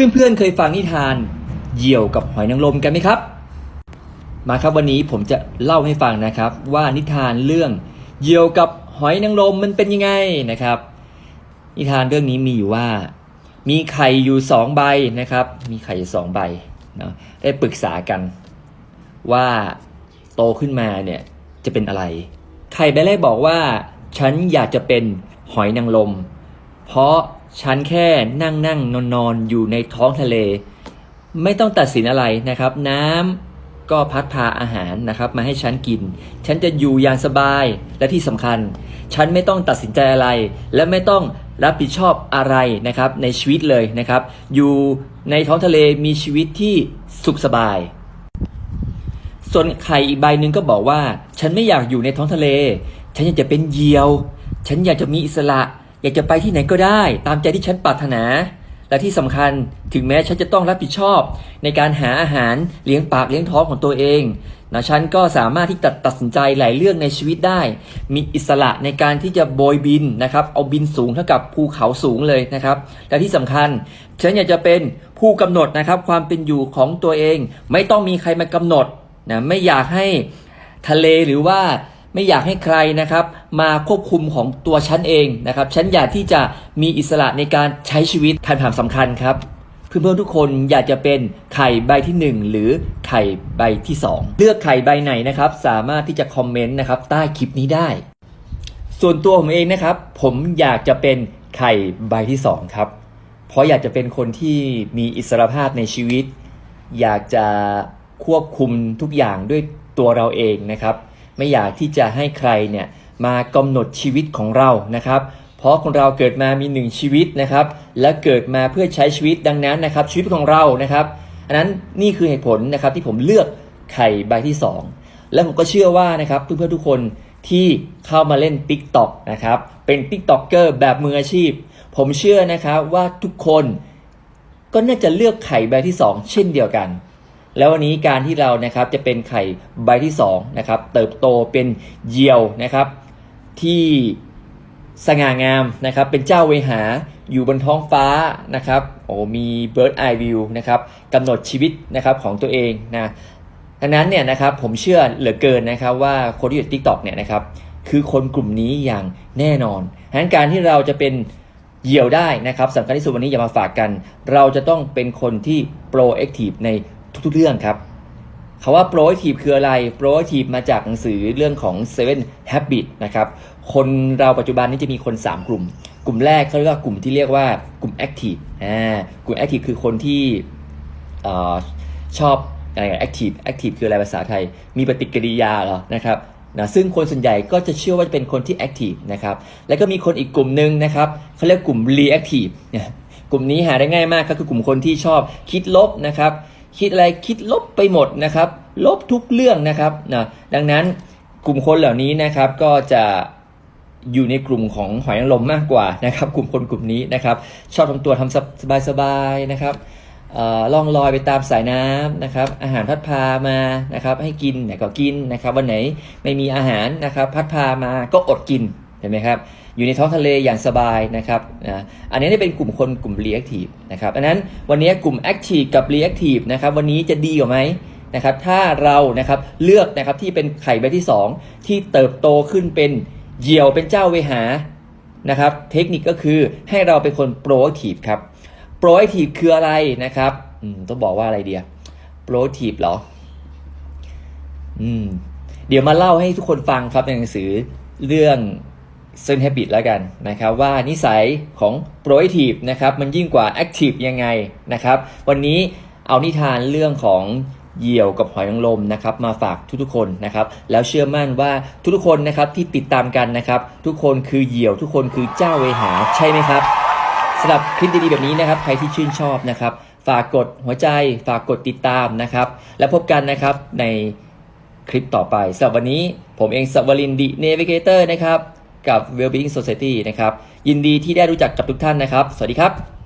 เพื่อนๆเคยฟังนิทาน เหยี่ยวกับหอยนางรมกันไหมครับ มาครับวันนี้ผมจะเล่าให้ฟังนะครับ ว่านิทานเรื่องเหยี่ยวกับหอยนางรมมันเป็นยังไงนะครับ นิทานเรื่องนี้มีอยู่ว่า มีไข่อยู่สองใบนะครับ มีไข่อยู่สองใบเนาะได้ปรึกษากันว่าโตขึ้นมาเนี่ยจะเป็นอะไร ไข่ใบแรกบอกว่า ฉันอยากจะเป็นหอยนางรมเพราะ ฉันแค่นั่งนั่งนอนนอนอยู่ในท้องทะเล ไม่ต้องตัดสินอะไรนะครับ น้ำก็พัดพาอาหารนะครับ มาให้ฉันกิน ฉันจะอยู่อย่างสบายและที่สำคัญ ฉันไม่ต้องตัดสินใจอะไร และไม่ต้องรับผิดชอบอะไรนะครับในชีวิตเลยนะครับ อยู่ในท้องทะเลมีชีวิตที่สุขสบาย ส่วนไข่อีกใบหนึ่งก็บอกว่า ฉันไม่อยากอยู่ในท้องทะเล ฉันอยากจะเป็นเหยี่ยว ฉันอยากจะมีอิสระ อยากจะไปที่ไหนก็ได้ ตามใจที่ฉันปรารถนา และที่สำคัญถึงแม้ฉันจะต้องรับผิดชอบ ในการหาอาหารเลี้ยงปากเลี้ยงท้องของตัวเองนะฉันก็สามารถที่จะตัดสินใจหลายเรื่องในชีวิตได้ มีอิสระในการที่จะโบยบินนะครับ เอาบินสูงเท่ากับภูเขาสูงเลยนะครับ และที่สำคัญ ฉันอยากจะเป็นผู้กำหนดนะครับ ความเป็นอยู่ของตัวเอง ไม่ต้องมีใครมากำหนดนะไม่อยากให้ทะเลหรือว่า ไม่อยากให้ใครนะครับ มาควบคุมของตัวฉันเองนะครับฉันอยากที่จะมีอิสระในการใช้ชีวิตคำถามสำคัญครับเพื่อนๆทุกคนอยากจะเป็นไข่ใบที่ 1 หรือไข่ใบที่ 2 เลือกไข่ใบไหนนะครับ สามารถที่จะคอมเมนต์นะครับใต้คลิปนี้ได้ ส่วนตัวผมเองนะครับ ผมอยากจะเป็นไข่ใบที่สองครับ เพราะอยากจะเป็นคนที่มีอิสรภาพในชีวิต อยากจะควบคุมทุกอย่างด้วยตัวเราเองนะครับ ไม่อยากที่จะให้ใครเนี่ยมากำหนดชีวิตของเรานะครับ เพราะคนเราเกิดมามีหนึ่งชีวิตนะครับ และเกิดมาเพื่อใช้ชีวิตดังนั้นนะครับ ชีวิตของเรานะครับ อันนั้นนี่คือเหตุผลนะครับที่ผมเลือกไข่ใบที่สองและผมก็เชื่อว่านะครับเพื่อนๆทุกคนที่เข้ามาเล่น Tik t o อกนะครับเป็น Tik t o อกเกอร์แบบมืออาชีพ ผมเชื่อนะครับว่าทุกคนก็น่าจะเลือกไข่ใบที่ 2 เช่นเดียวกัน แล้ววันนี้การที่เรานะครับจะเป็นไข่ใบที่2นะครับเติบโตเป็นเหยี่ยวนะครับ ที่สง่างามนะครับ เป็นเจ้าเวหาอยู่บนท้องฟ้านะครับโอ้มี bird eye view นะครับกำหนดชีวิตนะครับของตัวเองนะดังนั้นเนี่ยนะครับผมเชื่อเหลือเกินนะครับว่าคนที่อยู่ TikTok เนี่ยนะครับคือคนกลุ่มนี้อย่างแน่นอนดังนั้นการที่เราจะเป็นเหยี่ยวได้นะครับสำคัญที่สุดวันนี้อย่ามาฝากกัน เราจะต้องเป็นคนที่ proactive ใน ทุกๆเรื่องครับคาว่า proactive คืออะไร proactive มาจากหนังสือเรื่องของ seven habit นะครับ คนเราปัจจุบันนี้จะมีคน 3 กลุ่ม กลุ่มแรกเขาเรียกว่ากลุ่มที่เรียกว่ากลุ่ม active อ่ากลุ่ม active คือคนที่อชอบอะไร active active คืออะไรภาษาไทย มีปฏิกิริยาเหรอนะครับนะซึ่งคนส่วนใหญ่ก็จะเชื่อว่าจะเป็นคนที่ active นะครับ แล้วก็มีคนอีกกลุ่มหนึ่งนะครับเขาเรียกกลุ่ม reactive เนี่ยกลุ่มนี้หาได้ง่ายมากก็คือกลุ่มคนที่ชอบคิดลบนะครับ คิดอะไรคิดลบไปหมดนะครับ ลบทุกเรื่องนะครับนะดังนั้นกลุ่มคนเหล่านี้นะครับก็จะอยู่ในกลุ่มของหอยนางรมมากกว่านะครับ กลุ่มคนกลุ่มนี้นะครับ ชอบทำตัวทำสบายๆนะครับล่องลอยไปตามสายน้ำนะครับ อาหารพัดพามานะครับ ให้กินไหนก็กินนะครับ วันไหนไม่มีอาหารนะครับ พัดพามาก็อดกินเห็นไหมครับ อยู่ในท้องทะเลอย่างสบายนะครับนะอันนี้เป็นกลุ่มคนกลุ่ม reactive นะครับดังนั้นวันนี้กลุ่ม active กับ reactive นะครับวันนี้จะดีกว่าไหมนะครับถ้าเรานะครับเลือกนะครับที่เป็นไข่ใบที่ 2 ที่เติบโตขึ้นเป็นเหยี่ยวเป็นเจ้าเวหานะครับเทคนิคก็คือให้เราเป็นคน proactive ครับ proactive คืออะไรนะครับต้องบอกว่าอะไรเดีย proactive เหรออืมเดี๋ยวมาเล่าให้ทุกคนฟังครับในหนังสือเรื่อง เซน habit แล้วกันนะครับว่านิสัยของ proactive นะครับมันยิ่งกว่า active ยังไงนะครับ วันนี้เอานิทานเรื่องของเหยี่ยวกับหอยนางรมนะครับมาฝากทุกๆคนนะครับแล้วเชื่อมั่นว่าทุกๆคนนะครับที่ติดตามกันนะครับทุกคนคือเหยี่ยวทุกคนคือเจ้าเวหาใช่ไหมครับสำหรับคลิปดีๆแบบนี้นะครับใครที่ชื่นชอบนะครับฝากกดหัวใจฝากกดติดตามนะครับ แล้วพบกันนะครับในคลิปต่อไปสำหรับวันนี้ผมเองสวรินดีเนวิเกเตอร์นะครับ กับ Wellbeing Society นะครับยินดีที่ได้รู้จักกับทุกท่านนะครับ สวัสดีครับ